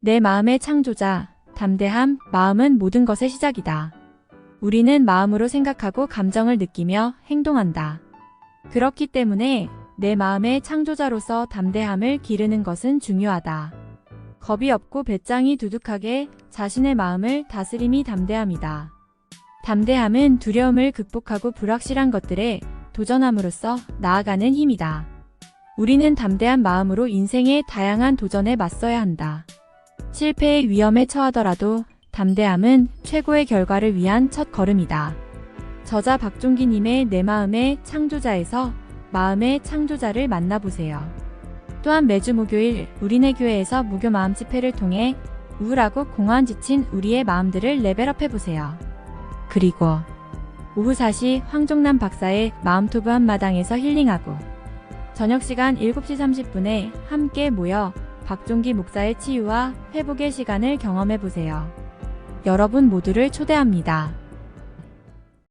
내 마음의 창조자, 담대함, 마음은 모든 것의 시작이다. 우리는 마음으로 생각하고 감정을 느끼며 행동한다. 그렇기 때문에 내 마음의 창조자로서 담대함을 기르는 것은 중요하다. 겁이 없고 배짱이 두둑하게 자신의 마음을 다스림이 담대함이다. 담대함은 두려움을 극복하고 불확실한 것들에 도전함으로써 나아가는 힘이다. 우리는 담대한 마음으로 인생의 다양한 도전에 맞서야 한다. 실패의 위험에 처하더라도 담대함은 최고의 결과를 위한 첫 걸음이다. 저자 박종기님의 내 마음의 창조자에서 마음의 창조자를 만나보세요. 또한 매주 목요일 우리네 교회에서 무교 마음 집회를 통해 우울하고 공허한 지친 우리의 마음들을 레벨업해보세요. 그리고 오후 4시 황종남 박사의 마음토부 한마당에서 힐링하고 저녁 시간 7시 30분에 함께 모여 박종기 목사의 치유와 회복의 시간을 경험해 보세요. 여러분 모두를 초대합니다.